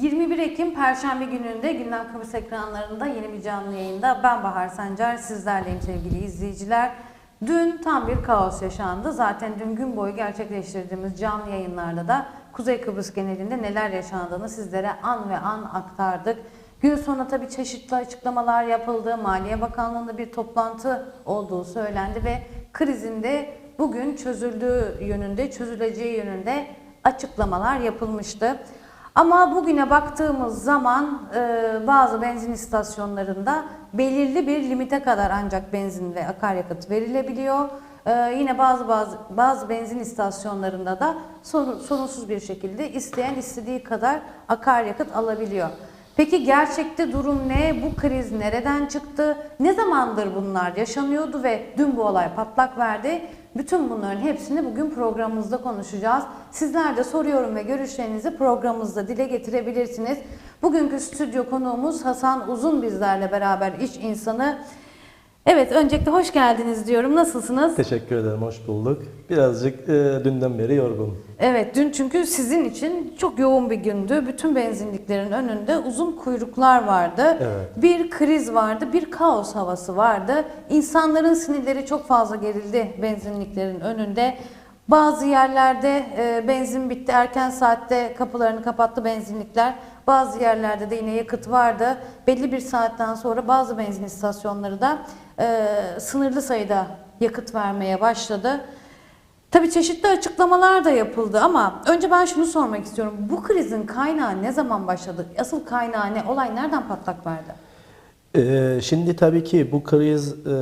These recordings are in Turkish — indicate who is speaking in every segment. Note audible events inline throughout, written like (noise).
Speaker 1: 21 Ekim Perşembe gününde Gündem Kıbrıs ekranlarında yeni bir canlı yayında ben Bahar Sancar sizlerleyim sevgili izleyiciler. Dün tam bir kaos yaşandı. Zaten dün gün boyu gerçekleştirdiğimiz canlı yayınlarda da Kuzey Kıbrıs genelinde neler yaşandığını sizlere an ve an aktardık. Gün sonra tabii çeşitli açıklamalar yapıldı. Maliye Bakanlığı'nda bir toplantı olduğu söylendi ve krizin de bugün çözüldüğü yönünde, çözüleceği yönünde açıklamalar yapılmıştı. Ama bugüne baktığımız zaman e, bazı benzin istasyonlarında belirli bir limite kadar ancak benzin ve akaryakıt verilebiliyor. E, yine bazı bazı bazı benzin istasyonlarında da sonu- sorunsuz bir şekilde isteyen istediği kadar akaryakıt alabiliyor. Peki gerçekte durum ne? Bu kriz nereden çıktı? Ne zamandır bunlar yaşanıyordu ve dün bu olay patlak verdi? Bütün bunların hepsini bugün programımızda konuşacağız. Sizler de soruyorum ve görüşlerinizi programımızda dile getirebilirsiniz. Bugünkü stüdyo konuğumuz Hasan Uzun bizlerle beraber iş insanı. Evet öncelikle hoş geldiniz diyorum. Nasılsınız?
Speaker 2: Teşekkür ederim, hoş bulduk. Birazcık e, dünden beri yorgunum.
Speaker 1: Evet dün çünkü sizin için çok yoğun bir gündü. Bütün benzinliklerin önünde uzun kuyruklar vardı.
Speaker 2: Evet.
Speaker 1: Bir kriz vardı, bir kaos havası vardı. İnsanların sinirleri çok fazla gerildi benzinliklerin önünde. Bazı yerlerde e, benzin bitti, erken saatte kapılarını kapattı benzinlikler. Bazı yerlerde de yine yakıt vardı. Belli bir saatten sonra bazı benzin istasyonları da e, sınırlı sayıda yakıt vermeye başladı. Tabii çeşitli açıklamalar da yapıldı ama önce ben şunu sormak istiyorum. Bu krizin kaynağı ne zaman başladı? Asıl kaynağı ne? Olay nereden patlak verdi?
Speaker 2: E, şimdi tabii ki bu kriz e,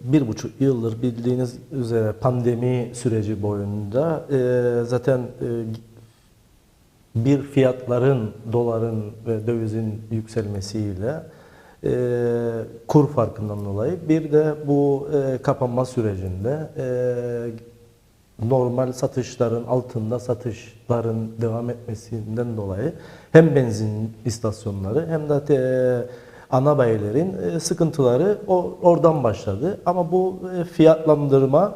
Speaker 2: bir buçuk yıldır bildiğiniz üzere pandemi süreci boyunda e, zaten e, bir fiyatların, doların ve dövizin yükselmesiyle e, kur farkından dolayı bir de bu e, kapanma sürecinde e, normal satışların altında satışların devam etmesinden dolayı hem benzin istasyonları hem de te- ana bayilerin e, sıkıntıları oradan başladı. Ama bu e, fiyatlandırma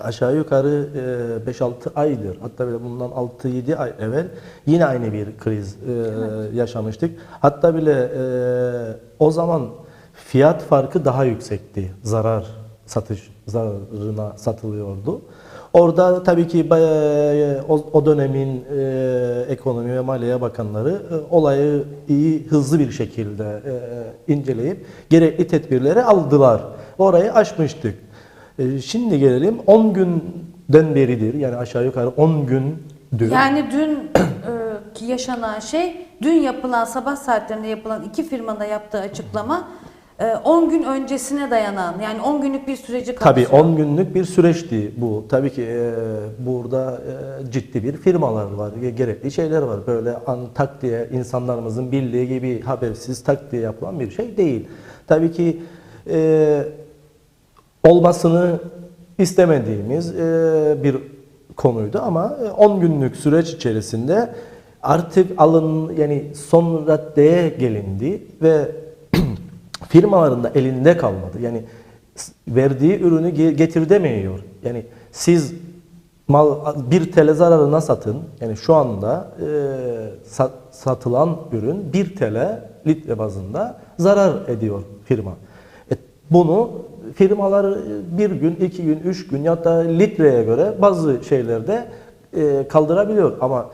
Speaker 2: aşağı yukarı e, 5-6 aydır hatta bile bundan 6-7 ay evvel yine aynı bir kriz e, yaşamıştık. Hatta bile e, o zaman fiyat farkı daha yüksekti. Zarar satış zararına satılıyordu. Orada tabii ki o, dönemin e, ekonomi ve maliye bakanları e, olayı iyi hızlı bir şekilde e, inceleyip gerekli tedbirleri aldılar. Orayı aşmıştık. E, şimdi gelelim 10 günden beridir yani aşağı yukarı 10 gündür.
Speaker 1: Yani dün e, ki yaşanan şey, dün yapılan sabah saatlerinde yapılan iki firmada yaptığı açıklama e, 10 gün öncesine dayanan yani 10 günlük bir süreci
Speaker 2: Tabii
Speaker 1: kapsıyor.
Speaker 2: 10 günlük bir süreçti bu. Tabii ki e, burada e, ciddi bir firmalar var, ge- gerekli şeyler var. Böyle an tak diye insanlarımızın bildiği gibi habersiz tak diye yapılan bir şey değil. Tabii ki e, olmasını istemediğimiz e, bir konuydu ama e, 10 günlük süreç içerisinde artık alın yani son raddeye gelindi ve (clears throat) firmaların da elinde kalmadı. Yani verdiği ürünü ge- getir demiyor. Yani siz mal bir TL zararına satın. Yani şu anda e, sa- satılan ürün 1 TL litre bazında zarar ediyor firma. E, bunu firmalar bir gün, iki gün, üç gün ya da litreye göre bazı şeylerde e, kaldırabiliyor ama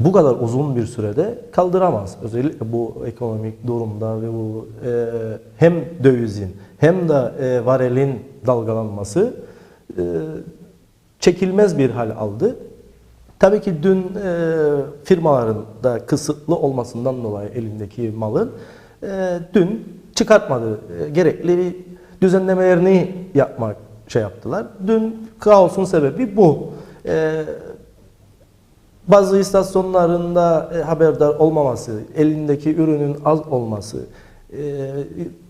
Speaker 2: bu kadar uzun bir sürede kaldıramaz. Özellikle bu ekonomik durumda ve bu e, hem dövizin hem de e, varelin dalgalanması e, çekilmez bir hal aldı. Tabii ki dün e, firmaların da kısıtlı olmasından dolayı elindeki malın e, dün çıkartmadı. E, gerekli düzenlemelerini yapmak şey yaptılar. Dün kaosun sebebi bu. E, bazı istasyonlarında e, haberdar olmaması, elindeki ürünün az olması, e,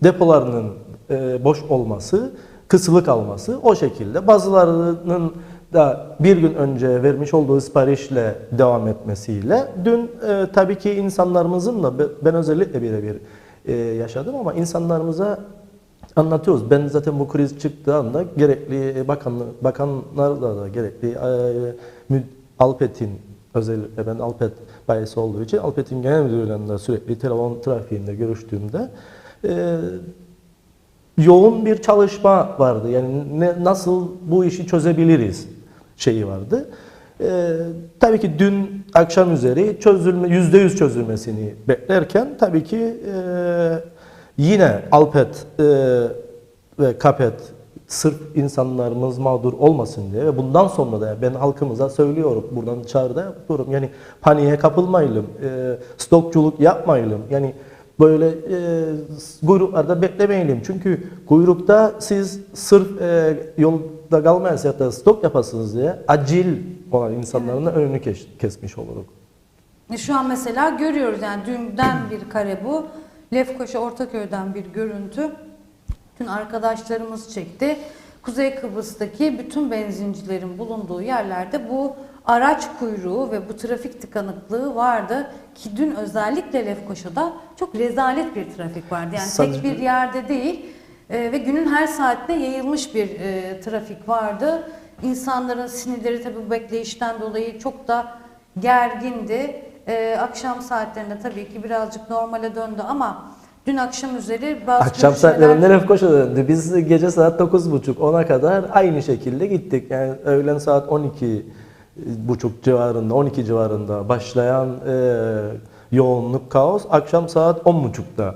Speaker 2: depolarının e, boş olması, kısılı kalması o şekilde. Bazılarının da bir gün önce vermiş olduğu siparişle devam etmesiyle dün e, tabii ki insanlarımızın da be- ben özellikle birebir e, yaşadım ama insanlarımıza anlatıyoruz. Ben zaten bu kriz çıktığı anda gerekli bakanlı, bakanlarla da gerekli e, Alpet'in Özellikle ben Alpet bayisi olduğu için Alpet'in genel müdürlüğünde sürekli telefon trafiğinde görüştüğümde e, yoğun bir çalışma vardı. Yani ne, nasıl bu işi çözebiliriz şeyi vardı. Ee, tabii ki dün akşam üzeri çözülme yüzde yüz çözülmesini beklerken tabii ki e, yine Alpet e, ve Kapet sırf insanlarımız mağdur olmasın diye ve bundan sonra da ben halkımıza söylüyorum buradan çağrıda yapıyorum yani paniğe kapılmayalım e, stokçuluk yapmayalım yani böyle e, kuyruklarda beklemeyelim çünkü kuyrukta siz sırf e, yolda kalmayasınız ya da stok yapasınız diye acil olan insanların da önünü kes- kesmiş oluruz.
Speaker 1: E, Şu an mesela görüyoruz yani dünden bir kare bu. Lefkoşa Ortaköy'den bir görüntü. Tüm arkadaşlarımız çekti. Kuzey Kıbrıs'taki bütün benzincilerin bulunduğu yerlerde bu araç kuyruğu ve bu trafik tıkanıklığı vardı. Ki dün özellikle Lefkoşa'da çok rezalet bir trafik vardı. Yani tek
Speaker 2: Sanırım-
Speaker 1: bir yerde değil e, ve günün her saatine yayılmış bir e, trafik vardı. İnsanların sinirleri tabii bu bekleyişten dolayı çok da gergindi. E, akşam saatlerinde tabii ki birazcık normale döndü ama dün akşam üzeri bazı
Speaker 2: Akşam
Speaker 1: görüşmeler-
Speaker 2: saatlerinde Lefkoşa döndü. Biz gece saat 9.30-10'a kadar aynı şekilde gittik. Yani öğlen saat 12 buçuk civarında, 12 civarında başlayan e, yoğunluk, kaos akşam saat 10.30'da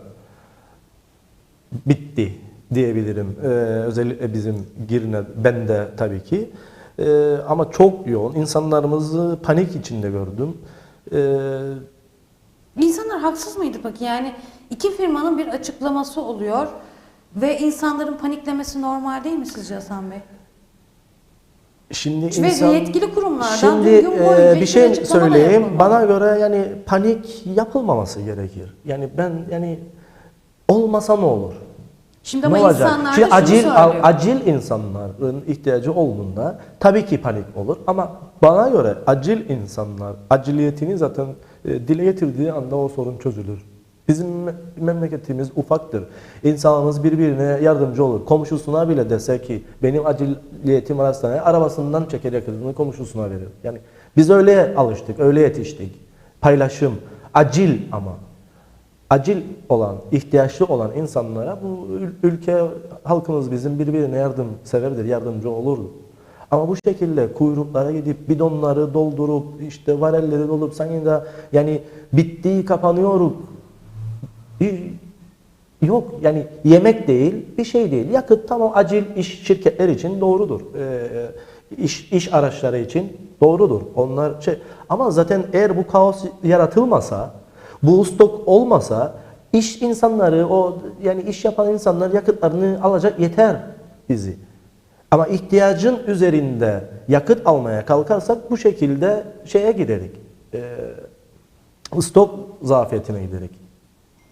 Speaker 2: bitti diyebilirim. E, özellikle bizim Girne, ben de tabii ki. E, ama çok yoğun. İnsanlarımızı panik içinde gördüm. E,
Speaker 1: İnsanlar haksız mıydı peki? Yani iki firmanın bir açıklaması oluyor ve insanların paniklemesi normal değil mi sizce Hasan Bey?
Speaker 2: Şimdi
Speaker 1: Ve
Speaker 2: insan...
Speaker 1: yetkili kurumlardan
Speaker 2: Şimdi
Speaker 1: gün boyunca
Speaker 2: e, bir
Speaker 1: hiçbir
Speaker 2: şey
Speaker 1: açıklama da
Speaker 2: söyleyeyim.
Speaker 1: yapılmadı.
Speaker 2: Bana göre yani panik yapılmaması gerekir. Yani ben yani olmasa ne olur?
Speaker 1: Şimdi
Speaker 2: ne
Speaker 1: ama
Speaker 2: olacak?
Speaker 1: insanlar
Speaker 2: Şimdi
Speaker 1: şunu
Speaker 2: acil
Speaker 1: söylüyor.
Speaker 2: acil insanların ihtiyacı olduğunda tabii ki panik olur ama bana göre acil insanlar aciliyetini zaten e, dile getirdiği anda o sorun çözülür. Bizim me- memleketimiz ufaktır. İnsanımız birbirine yardımcı olur. Komşusuna bile dese ki benim aciliyetim hastaneye arabasından çeker yakıtını komşusuna verir. Yani biz öyle alıştık, öyle yetiştik. Paylaşım, acil ama acil olan, ihtiyaçlı olan insanlara bu ül- ülke halkımız bizim birbirine yardımseverdir, yardımcı olurdu. Ama bu şekilde kuyruklara gidip bidonları doldurup işte varelleri dolup sanki de yani bitti kapanıyoruz. Bir- Yok yani yemek değil, bir şey değil. Yakıt tamam acil iş şirketler için doğrudur. Ee, iş, iş araçları için doğrudur. Onlar şey ama zaten eğer bu kaos yaratılmasa, bu stok olmasa iş insanları o yani iş yapan insanlar yakıtlarını alacak yeter bizi. Ama ihtiyacın üzerinde yakıt almaya kalkarsak bu şekilde şeye giderik. Ee, stok zafiyetine giderik.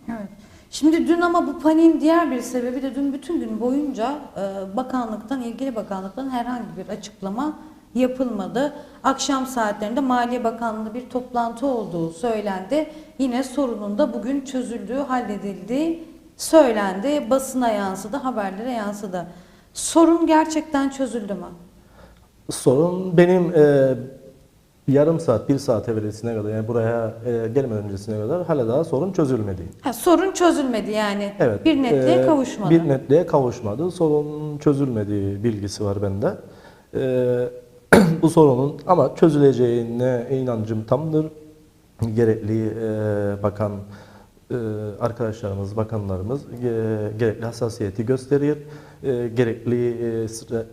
Speaker 1: Evet. Şimdi dün ama bu paniğin diğer bir sebebi de dün bütün gün boyunca e, bakanlıktan, ilgili bakanlıktan herhangi bir açıklama yapılmadı. Akşam saatlerinde Maliye Bakanlığı'nda bir toplantı olduğu söylendi. Yine sorunun da bugün çözüldüğü, halledildiği söylendi. Basına yansıdı, haberlere yansıdı. Sorun gerçekten çözüldü mü?
Speaker 2: Sorun benim e, yarım saat, bir saat evvelisine kadar yani buraya e, gelmeden öncesine kadar hala daha sorun çözülmedi.
Speaker 1: Ha, sorun çözülmedi yani.
Speaker 2: Evet.
Speaker 1: Bir netliğe
Speaker 2: e,
Speaker 1: kavuşmadı.
Speaker 2: Bir netliğe kavuşmadı. Sorun çözülmediği bilgisi var bende. E, (clears throat) bu sorunun ama çözüleceğine inancım tamdır. Gerekli e, bakan arkadaşlarımız, bakanlarımız gerekli hassasiyeti gösterir. E, gerekli e,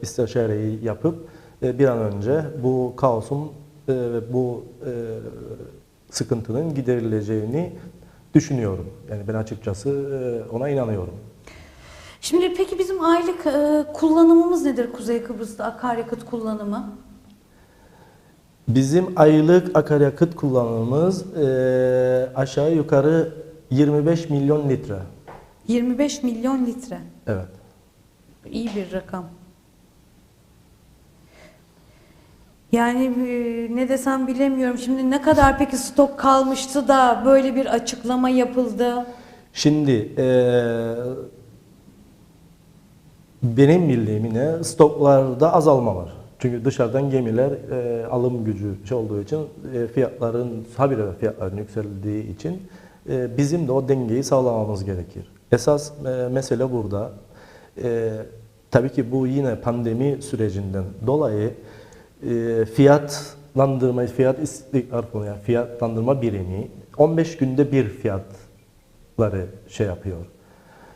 Speaker 2: istişareyi yapıp e, bir an önce bu kaosun e, ve bu sıkıntının giderileceğini düşünüyorum. Yani ben açıkçası ona inanıyorum.
Speaker 1: Şimdi peki bizim aylık kullanımımız nedir Kuzey Kıbrıs'ta akaryakıt kullanımı?
Speaker 2: Bizim aylık akaryakıt kullanımımız aşağı yukarı 25 milyon litre.
Speaker 1: 25 milyon litre.
Speaker 2: Evet.
Speaker 1: İyi bir rakam. Yani e, ne desem bilemiyorum. Şimdi ne kadar peki stok kalmıştı da böyle bir açıklama yapıldı?
Speaker 2: Şimdi e, benim bildiğim yine stoklarda azalma var. Çünkü dışarıdan gemiler e, alım gücü şey olduğu için e, fiyatların, habire fiyatların yükseldiği için e, bizim de o dengeyi sağlamamız gerekir. Esas e, mesele burada. E, tabii ki bu yine pandemi sürecinden dolayı e, fiyatlandırma, fiyat istikrar yani fiyatlandırma birimi 15 günde bir fiyatları şey yapıyor,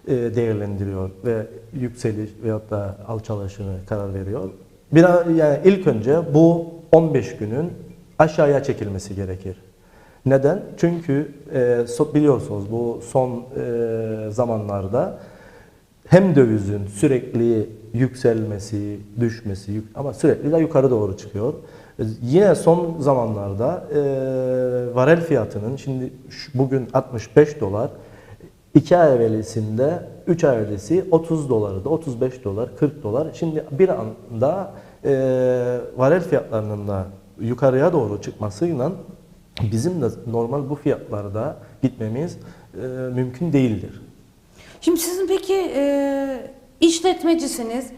Speaker 2: e, değerlendiriyor ve yükseliş veyahut da alçalışını karar veriyor. Bir an- yani ilk önce bu 15 günün aşağıya çekilmesi gerekir. Neden? Çünkü e, biliyorsunuz bu son e, zamanlarda hem dövizin sürekli yükselmesi, düşmesi ama sürekli de yukarı doğru çıkıyor. E, Yine son zamanlarda e, varel fiyatının şimdi bugün 65 dolar, 2 ay evvelisinde 3 ay evvelisi 30 dolardı, 35 dolar, 40 dolar. Şimdi bir anda e, varel fiyatlarının da yukarıya doğru çıkmasıyla bizim de normal bu fiyatlarda gitmemiz e, mümkün değildir.
Speaker 1: Şimdi sizin peki e, işletmecisiniz.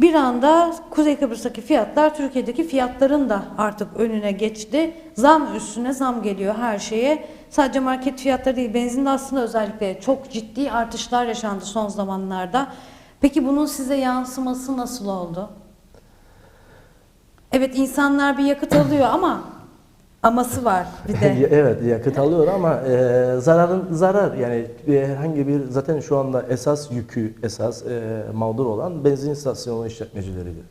Speaker 1: Bir anda Kuzey Kıbrıs'taki fiyatlar Türkiye'deki fiyatların da artık önüne geçti. Zam üstüne zam geliyor her şeye. Sadece market fiyatları değil, benzinde aslında özellikle çok ciddi artışlar yaşandı son zamanlarda. Peki bunun size yansıması nasıl oldu? Evet insanlar bir yakıt alıyor ama aması var bir de. (laughs)
Speaker 2: evet yakıt alıyor ama e, zararın zarar yani e, herhangi bir zaten şu anda esas yükü esas e, mağdur olan benzin istasyonu işletmecileridir.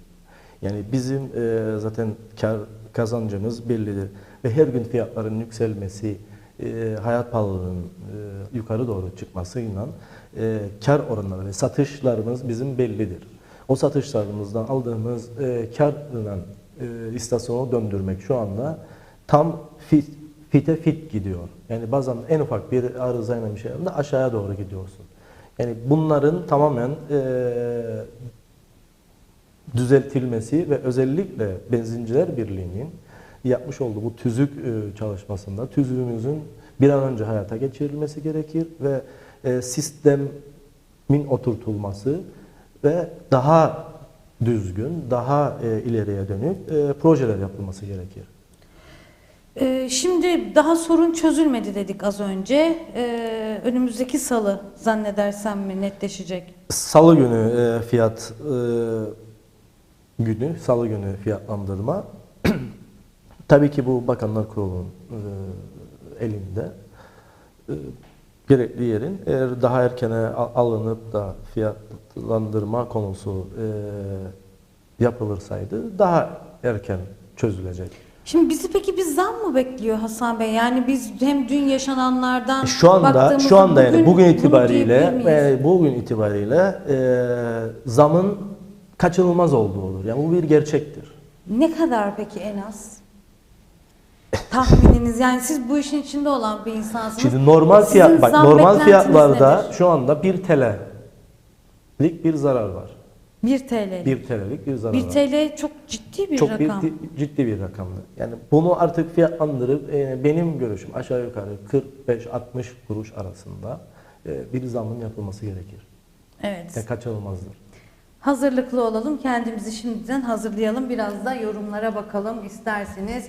Speaker 2: Yani bizim e, zaten kar kazancımız bellidir ve her gün fiyatların yükselmesi e, hayat pahalılığının e, yukarı doğru çıkmasıyla e, kar oranları ve satışlarımız bizim bellidir. O satışlarımızdan aldığımız e, karla e, istasyonu döndürmek şu anda tam fit, fite fit gidiyor. Yani bazen en ufak bir arızayla bir şey yaptığında aşağıya doğru gidiyorsun. Yani bunların tamamen e, düzeltilmesi ve özellikle Benzinciler Birliği'nin yapmış olduğu bu tüzük e, çalışmasında tüzüğümüzün bir an önce hayata geçirilmesi gerekir ve e, sistemin oturtulması ve daha düzgün, daha e, ileriye dönük e, projeler yapılması gerekir.
Speaker 1: Ee, şimdi daha sorun çözülmedi dedik az önce. Ee, önümüzdeki salı zannedersem mi netleşecek?
Speaker 2: Salı günü e, fiyat e, günü, salı günü fiyatlandırma. (clears throat) Tabii ki bu Bakanlar Kurulu'nun e, elinde. Gerekli yerin eğer daha erkene al- alınıp da fiyatlandırma konusu yapılırsaydı daha erken çözülecek.
Speaker 1: Şimdi bizi peki bir zam mı bekliyor Hasan Bey? Yani biz hem dün yaşananlardan
Speaker 2: Şu anda şu anda yani bugün itibariyle e, bugün itibariyle e, zamın kaçınılmaz olduğu olur. Yani bu bir gerçektir.
Speaker 1: Ne kadar peki en az? Tahmininiz yani siz bu işin içinde olan bir insansınız.
Speaker 2: Şimdi normal
Speaker 1: Sizin
Speaker 2: fiyat bak normal fiyatlarda
Speaker 1: nedir?
Speaker 2: şu anda 1 TL'lik bir zarar var.
Speaker 1: 1 TL.
Speaker 2: 1 TL'lik bir zarar
Speaker 1: 1
Speaker 2: var.
Speaker 1: TL çok ciddi bir
Speaker 2: Çok
Speaker 1: rakam.
Speaker 2: bir, ciddi bir rakamdı. Yani bunu artık fiyatlandırıp e, benim görüşüm aşağı yukarı 45-60 kuruş arasında e, bir zamın yapılması gerekir.
Speaker 1: Evet.
Speaker 2: Yani kaçınılmazdır.
Speaker 1: Hazırlıklı olalım. Kendimizi şimdiden hazırlayalım. Biraz da yorumlara bakalım isterseniz.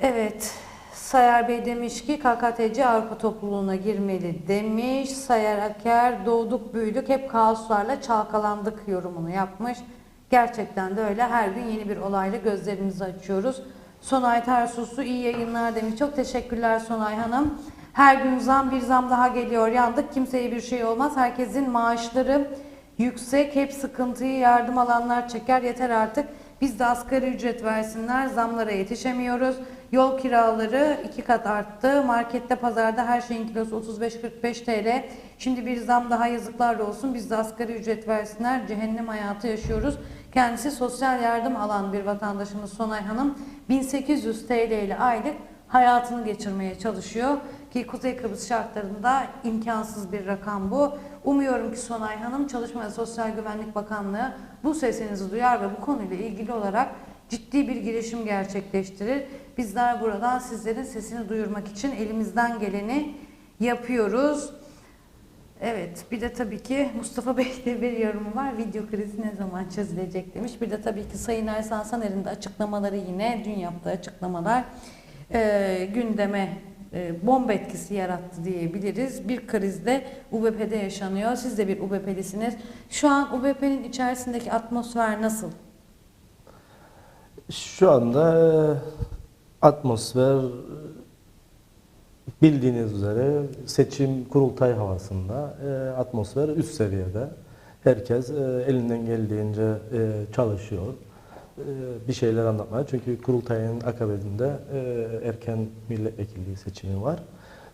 Speaker 1: Evet. Sayar Bey demiş ki KKTC Avrupa topluluğuna girmeli demiş. Sayar Aker doğduk büyüdük hep kaoslarla çalkalandık yorumunu yapmış. Gerçekten de öyle. Her gün yeni bir olayla gözlerimizi açıyoruz. Sonay Tersuslu iyi yayınlar demiş. Çok teşekkürler Sonay Hanım. Her gün zam bir zam daha geliyor yandık. Kimseye bir şey olmaz. Herkesin maaşları yüksek. Hep sıkıntıyı yardım alanlar çeker. Yeter artık. Biz de asgari ücret versinler. Zamlara yetişemiyoruz. Yol kiraları iki kat arttı. Markette, pazarda her şeyin kilosu 35-45 TL. Şimdi bir zam daha yazıklar olsun. Biz de asgari ücret versinler. Cehennem hayatı yaşıyoruz. Kendisi sosyal yardım alan bir vatandaşımız Sonay Hanım 1800 TL ile aylık hayatını geçirmeye çalışıyor. Ki Kuzey Kıbrıs şartlarında imkansız bir rakam bu. Umuyorum ki Sonay Hanım Çalışma ve Sosyal Güvenlik Bakanlığı bu sesinizi duyar ve bu konuyla ilgili olarak ciddi bir girişim gerçekleştirir. Bizler buradan sizlerin sesini duyurmak için elimizden geleni yapıyoruz. Evet, bir de tabii ki Mustafa Bey'de bir yorumu var. Video krizi ne zaman çözülecek demiş. Bir de tabii ki Sayın Ersan Saner'in de açıklamaları yine dün yaptığı açıklamalar e, gündeme e, bomba etkisi yarattı diyebiliriz. Bir krizde UBP'de yaşanıyor. Siz de bir UBP'lisiniz. Şu an UBP'nin içerisindeki atmosfer nasıl?
Speaker 2: Şu anda e, atmosfer bildiğiniz üzere seçim kurultay havasında e, atmosfer üst seviyede. Herkes e, elinden geldiğince çalışıyor. Bir şeyler anlatmaya. Çünkü kurultayın akabinde erken milletvekilliği seçimi var.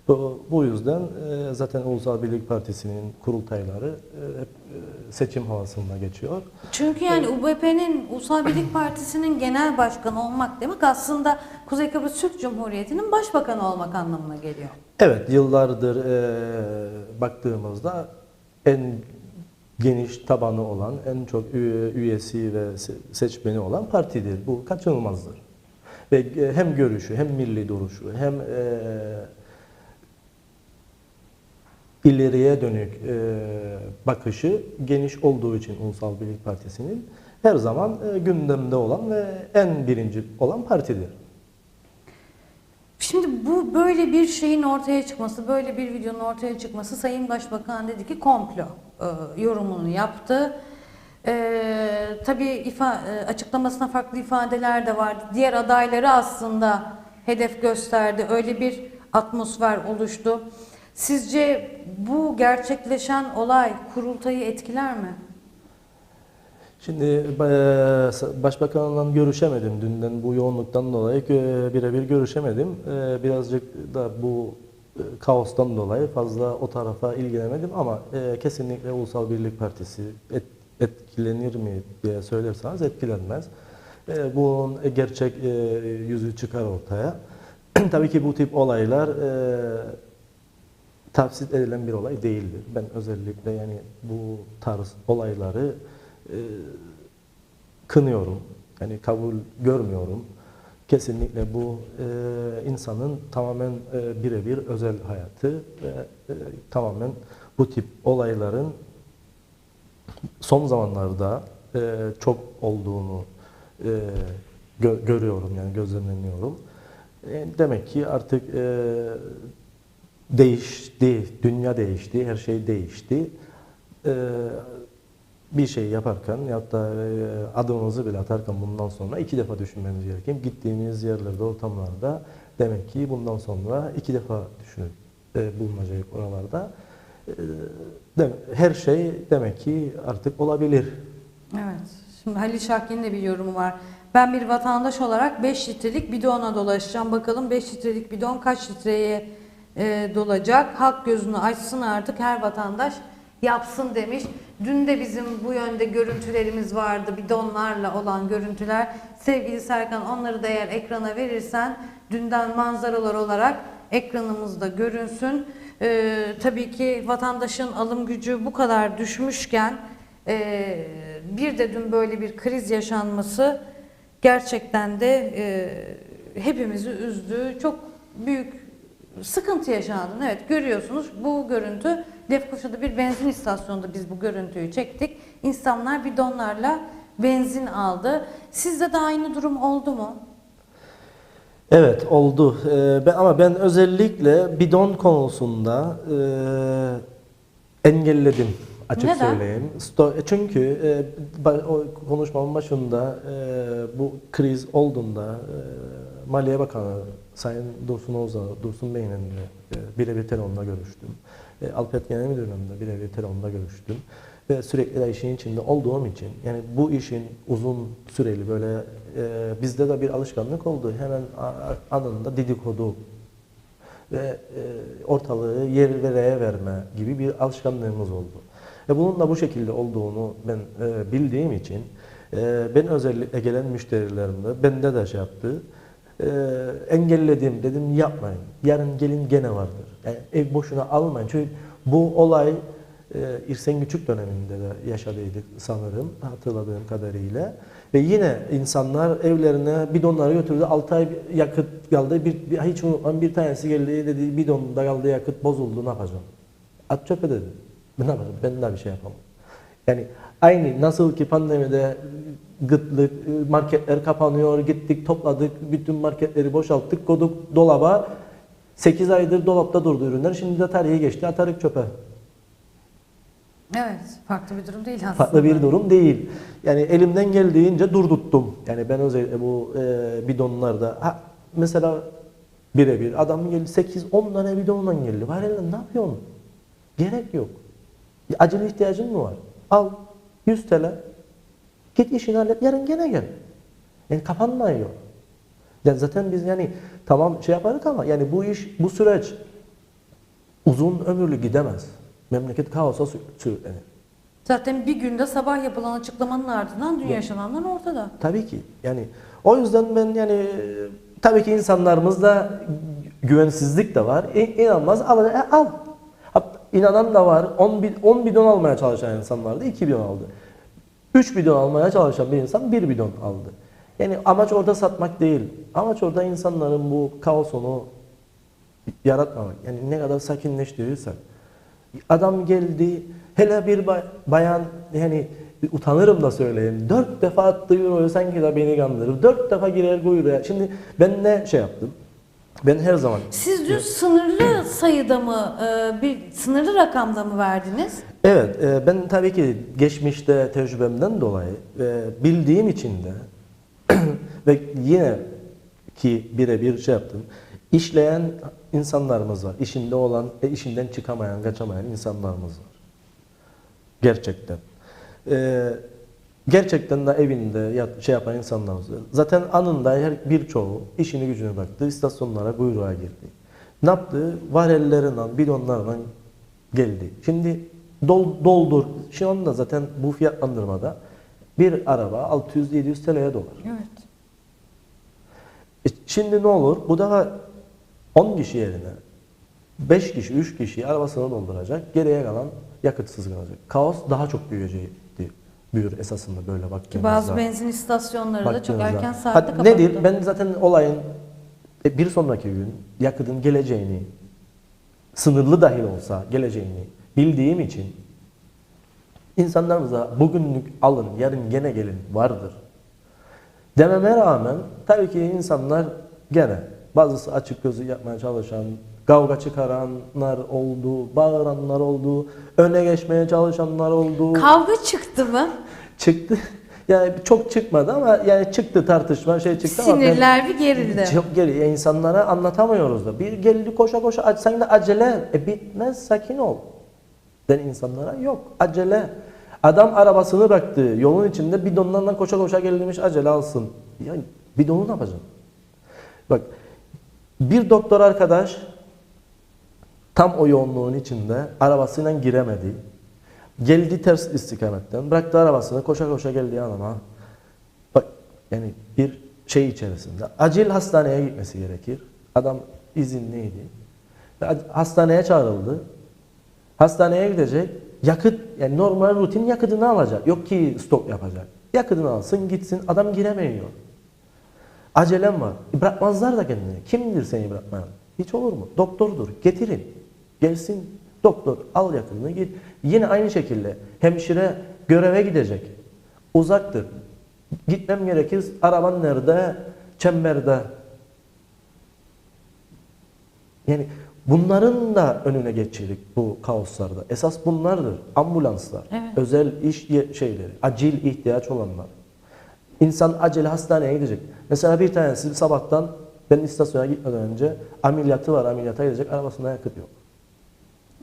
Speaker 2: Bu, bu yüzden e, zaten Ulusal Birlik Partisi'nin kurultayları e, hep e, seçim havasında geçiyor.
Speaker 1: Çünkü yani UBP'nin Ulusal Birlik (clears throat) Partisi'nin genel başkanı olmak demek aslında Kuzey Kıbrıs Türk Cumhuriyeti'nin başbakanı olmak anlamına geliyor.
Speaker 2: Evet, yıllardır e, baktığımızda en geniş tabanı olan, en çok üye- üyesi ve se- seçmeni olan partidir. Bu kaçınılmazdır. Ve hem görüşü, hem milli duruşu, hem e, ileriye dönük e, bakışı geniş olduğu için Ulusal Birlik Partisi'nin her zaman e, gündemde olan ve en birinci olan partidir.
Speaker 1: Şimdi bu böyle bir şeyin ortaya çıkması, böyle bir videonun ortaya çıkması Sayın Başbakan dedi ki komplo e, yorumunu yaptı. E, tabii ifa, e, açıklamasına farklı ifadeler de vardı. Diğer adayları aslında hedef gösterdi. Öyle bir atmosfer oluştu. Sizce bu gerçekleşen olay kurultayı etkiler mi?
Speaker 2: Şimdi e, başbakanla görüşemedim dünden bu yoğunluktan dolayı birebir görüşemedim. E, Birazcık da bu e, kaostan dolayı fazla o tarafa ilgilenemedim ama kesinlikle Ulusal Birlik Partisi et- etkilenir mi diye söylerseniz etkilenmez. Bunun gerçek yüzü çıkar ortaya. (clears throat) Tabii ki bu tip olaylar tavsiye edilen bir olay değildir. Ben özellikle yani bu tarz olayları e, kınıyorum. Yani kabul görmüyorum. Kesinlikle bu e, insanın tamamen e, birebir özel hayatı ve e, tamamen bu tip olayların son zamanlarda e, çok olduğunu e, gö- görüyorum yani gözlemleniyorum. E, demek ki artık e, değişti, dünya değişti, her şey değişti. Ee, bir şey yaparken ya da e, adımımızı bile atarken bundan sonra iki defa düşünmemiz gerekiyor. Gittiğimiz yerlerde, ortamlarda demek ki bundan sonra iki defa düşünüp e, bulunacak oralarda. E, her şey demek ki artık olabilir.
Speaker 1: Evet. Şimdi Halil Şahin'in de bir yorumu var. Ben bir vatandaş olarak 5 litrelik bidona dolaşacağım. Bakalım 5 litrelik bidon kaç litreye e, dolacak? Halk gözünü açsın artık her vatandaş yapsın demiş. Dün de bizim bu yönde görüntülerimiz vardı. Bidonlarla olan görüntüler. Sevgili Serkan onları da eğer ekrana verirsen dünden manzaralar olarak ekranımızda görünsün. E, tabii ki vatandaşın alım gücü bu kadar düşmüşken ee, bir de dün böyle bir kriz yaşanması gerçekten de e, hepimizi üzdü. Çok büyük sıkıntı yaşandı. Evet görüyorsunuz bu görüntü Lefkoşa'da bir benzin istasyonunda biz bu görüntüyü çektik. İnsanlar bidonlarla benzin aldı. Sizde de aynı durum oldu mu?
Speaker 2: Evet oldu. Ee, ben, ama ben özellikle bidon konusunda e, engelledim açık
Speaker 1: Neden?
Speaker 2: söyleyeyim. Sto- e, çünkü e, konuşmamın başında e, bu kriz olduğunda e, Maliye Bakanı Sayın Dursun Özal, Dursun Bey'le e, birebir telefonla görüştüm. E, Alpet Genel Müdürlüğü'nde birebir telefonla görüştüm. Ve sürekli de işin içinde olduğum için yani bu işin uzun süreli böyle e, bizde de bir alışkanlık oldu. Hemen anında dedikodu ve e, ortalığı yer ve reye verme gibi bir alışkanlığımız oldu. Ve bunun da bu şekilde olduğunu ben e, bildiğim için e, ben özellikle gelen müşterilerimde bende de şey yaptı. E, engelledim dedim yapmayın. Yarın gelin gene vardır. Yani ev boşuna almayın. Çünkü bu olay e, İrsen Küçük döneminde de yaşadıydık sanırım hatırladığım kadarıyla. Ve yine insanlar evlerine bidonları götürdü. 6 ay yakıt kaldı. Bir, bir, hiç unutmam bir tanesi geldi dedi bidonda kaldı yakıt bozuldu ne yapacağım? At çöpe dedi. Ne yapacağım? Ben de bir şey yapamam. Yani aynı nasıl ki pandemide gıtlık, marketler kapanıyor, gittik topladık, bütün marketleri boşalttık, koyduk dolaba. 8 aydır dolapta durdu ürünler, şimdi de tarihe geçti, atarık çöpe.
Speaker 1: Evet, farklı bir durum değil aslında.
Speaker 2: Farklı bir durum değil. Yani elimden geldiğince durdurttum. Yani ben özellikle bu e, bidonlarda, ha, mesela birebir adam geldi 8-10 tane bidonla geldi. Var ne yapıyorsun? Gerek yok. Acil ihtiyacın mı var? Al 100 TL. Git işini hallet yarın gene gel. Yani kapanmıyor. Yani zaten biz yani tamam şey yaparız ama yani bu iş bu süreç uzun ömürlü gidemez. Memleket kaosa sür- sürüklenir.
Speaker 1: Zaten bir günde sabah yapılan açıklamanın ardından dün yaşananlar ortada.
Speaker 2: Tabii ki. Yani o yüzden ben yani tabii ki insanlarımızda güvensizlik de var. İ- İnanmaz al, al. İnanan da var. 10, bi- 10 bidon almaya çalışan insan vardı. 2 bidon aldı. 3 bidon almaya çalışan bir insan 1 bidon aldı. Yani amaç orada satmak değil. Amaç orada insanların bu kaosunu yaratmamak. Yani ne kadar sakinleştirirsen. Adam geldi, hele bir bay- bayan yani utanırım da söyleyeyim. Dört defa attığı euroyu sanki de beni kandırır. Dört defa girer kuyruğa. Şimdi ben ne şey yaptım? Ben her zaman
Speaker 1: Siz dün sınırlı sayıda mı, e, bir sınırlı rakamda mı verdiniz?
Speaker 2: Evet, e, ben tabii ki geçmişte tecrübemden dolayı e, bildiğim için de (clears throat) ve yine ki birebir şey yaptım. İşleyen insanlarımız var. İşinde olan, e, işinden çıkamayan, kaçamayan insanlarımız var. Gerçekten. E, gerçekten de evinde şey yapan insanlarımız var. Zaten anında her birçoğu işini gücünü bıraktı. istasyonlara kuyruğa girdi. Ne yaptı? Var ellerinden, bidonlarla geldi. Şimdi dol, doldur. Şu anda zaten bu fiyatlandırmada bir araba 600-700 TL'ye dolar.
Speaker 1: Evet.
Speaker 2: E şimdi ne olur? Bu da 10 kişi yerine 5 kişi, 3 kişi arabasını dolduracak. Geriye kalan yakıtsız kalacak. Kaos daha çok büyüyecekti. Büyür esasında böyle baktığımızda.
Speaker 1: Ki bazı benzin istasyonları da çok
Speaker 2: baktığınızda.
Speaker 1: erken saatte
Speaker 2: Hatta
Speaker 1: kapattı.
Speaker 2: Nedir? Ben zaten olayın e, bir sonraki gün yakıtın geleceğini, sınırlı dahil olsa geleceğini bildiğim için insanlarımıza bugünlük alın, yarın gene gelin vardır. Dememe rağmen tabii ki insanlar gene bazısı açık gözü yapmaya çalışan, kavga çıkaranlar oldu, bağıranlar oldu, öne geçmeye çalışanlar oldu.
Speaker 1: Kavga çıktı mı?
Speaker 2: çıktı. (laughs) Yani çok çıkmadı ama yani çıktı tartışma şey çıktı ama ben-
Speaker 1: Sinirler bir gerildi.
Speaker 2: çok geri insanlara anlatamıyoruz da. Bir geldi koşa koşa sen de acele. E bitmez sakin ol. Den insanlara yok acele. Adam arabasını bıraktı. Yolun içinde bidonlarla koşa koşa gelmiş acele alsın. Ya bidonu ne yapacaksın? Bak bir doktor arkadaş tam o yoğunluğun içinde arabasıyla giremedi. Geldi ters istikametten. Bıraktı arabasını koşa koşa geldi yanıma. Bak yani bir şey içerisinde. Acil hastaneye gitmesi gerekir. Adam izinliydi. Hastaneye çağrıldı. Hastaneye gidecek. Yakıt yani normal rutin yakıtını alacak. Yok ki stok yapacak. Yakıtını alsın gitsin. Adam giremiyor. Acelem var. E bırakmazlar da kendini. Kimdir seni bırakmayan? Hiç olur mu? Doktordur. Getirin. Gelsin doktor. Al yakınını git. Yine aynı şekilde hemşire göreve gidecek. Uzaktır. Gitmem gerekir. Araban nerede? Çemberde. Yani bunların da önüne geçirdik bu kaoslarda. Esas bunlardır. Ambulanslar,
Speaker 1: Evet.
Speaker 2: özel iş şeyleri, acil ihtiyaç olanlar. İnsan acele hastaneye gidecek. Mesela bir tanesi sabahtan ben istasyona gitmeden önce ameliyatı var, ameliyata gidecek, arabasında yakıt yok.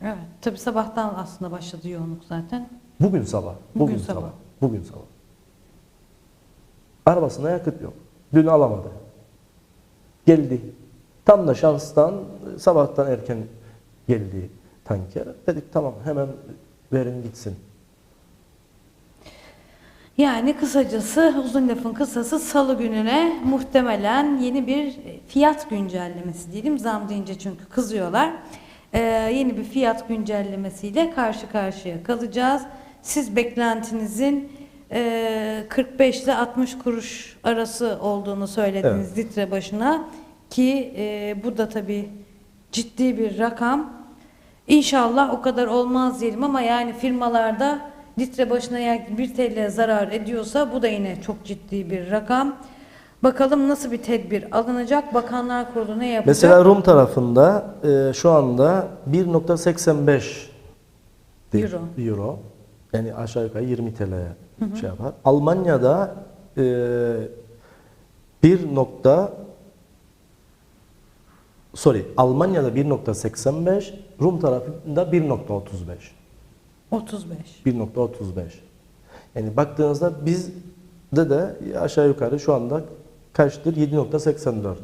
Speaker 1: Evet. Tabii sabahtan aslında başladı yoğunluk zaten.
Speaker 2: Bugün sabah, bugün,
Speaker 1: Bugün
Speaker 2: sabah.
Speaker 1: sabah.
Speaker 2: bugün sabah. Arabasında yakıt yok. Dün alamadı. Geldi. Tam da şanstan sabahtan erken geldi tanker. Dedik tamam hemen verin gitsin.
Speaker 1: Yani kısacası uzun lafın kısası salı gününe muhtemelen yeni bir fiyat güncellemesi diyelim. Zam deyince çünkü kızıyorlar. Ee, yeni bir fiyat güncellemesiyle karşı karşıya kalacağız. Siz beklentinizin e, 45 ile 60 kuruş arası olduğunu söylediniz litre başına ki e, bu da tabii ciddi bir rakam. İnşallah o kadar olmaz diyelim ama yani firmalarda litre başına eğer 1 TL zarar ediyorsa bu da yine çok ciddi bir rakam. Bakalım nasıl bir tedbir alınacak? Bakanlar Kurulu ne yapacak?
Speaker 2: Mesela Rum tarafında e, şu anda 1.85 değil,
Speaker 1: Euro.
Speaker 2: euro. Yani aşağı yukarı 20 TL'ye şey yapar. Almanya'da e, 1 nokta sorry Almanya'da 1.85 Rum tarafında 1.35
Speaker 1: 35.
Speaker 2: 1.35 yani baktığınızda bizde de aşağı yukarı şu anda kaçtır 7.84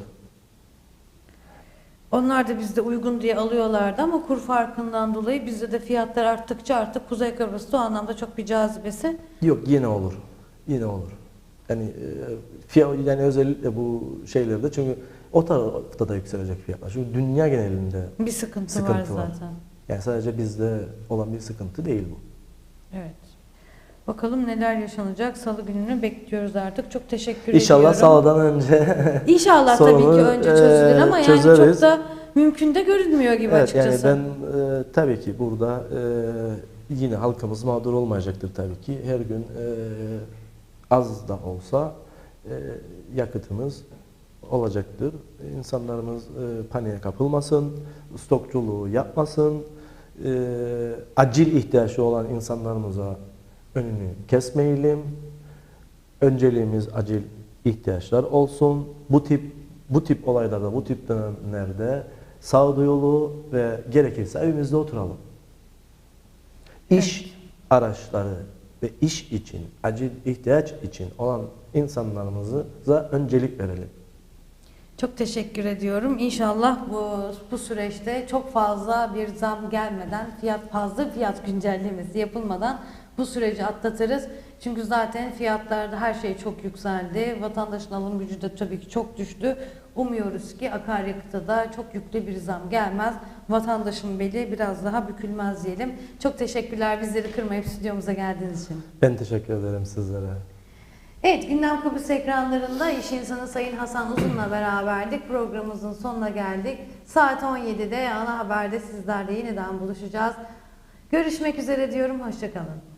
Speaker 1: Onlar da bizde uygun diye alıyorlardı ama kur farkından dolayı bizde de fiyatlar arttıkça artık Kuzey Kıbrıs'ta o anlamda çok bir cazibesi.
Speaker 2: Yok yine olur. Yine olur. Yani e, fiyat yani özellikle bu şeylerde çünkü o tarafta da yükselecek fiyatlar. Çünkü dünya genelinde
Speaker 1: Bir sıkıntı,
Speaker 2: sıkıntı
Speaker 1: var
Speaker 2: var.
Speaker 1: zaten.
Speaker 2: Yani sadece bizde olan bir sıkıntı değil bu.
Speaker 1: Evet. Bakalım neler yaşanacak. Salı gününü bekliyoruz artık. Çok teşekkür
Speaker 2: İnşallah
Speaker 1: ediyorum.
Speaker 2: sağdan önce (laughs)
Speaker 1: İnşallah tabii ki önce çözülür
Speaker 2: e,
Speaker 1: ama yani
Speaker 2: çözeriz.
Speaker 1: çok da mümkün de görünmüyor gibi
Speaker 2: Evet
Speaker 1: açıkçası.
Speaker 2: yani ben e, tabii ki burada e, yine halkımız mağdur olmayacaktır tabii ki. Her gün e, az da olsa e, yakıtımız olacaktır. İnsanlarımız e, paniğe kapılmasın, stokçuluğu yapmasın, e, acil ihtiyaçlı olan insanlarımıza önünü kesmeyelim. Önceliğimiz acil ihtiyaçlar olsun. Bu tip bu tip olaylarda, bu tip dönemlerde sağduyulu ve gerekirse evimizde oturalım. İş araçları ve iş için, acil ihtiyaç için olan insanlarımıza öncelik verelim.
Speaker 1: Çok teşekkür ediyorum. İnşallah bu bu süreçte çok fazla bir zam gelmeden, fiyat fazla fiyat güncellemesi yapılmadan bu süreci atlatırız. Çünkü zaten fiyatlarda her şey çok yükseldi. Vatandaşın alım gücü de tabii ki çok düştü. Umuyoruz ki akaryakıta da çok yüklü bir zam gelmez. Vatandaşın beli biraz daha bükülmez diyelim. Çok teşekkürler bizleri kırmayıp stüdyomuza geldiğiniz için.
Speaker 2: Ben teşekkür ederim sizlere.
Speaker 1: Evet, Gündem Kıbrıs ekranlarında iş insanı Sayın Hasan Uzun'la beraberdik. Programımızın sonuna geldik. Saat 17'de ana haberde sizlerle yeniden buluşacağız. Görüşmek üzere diyorum, hoşçakalın.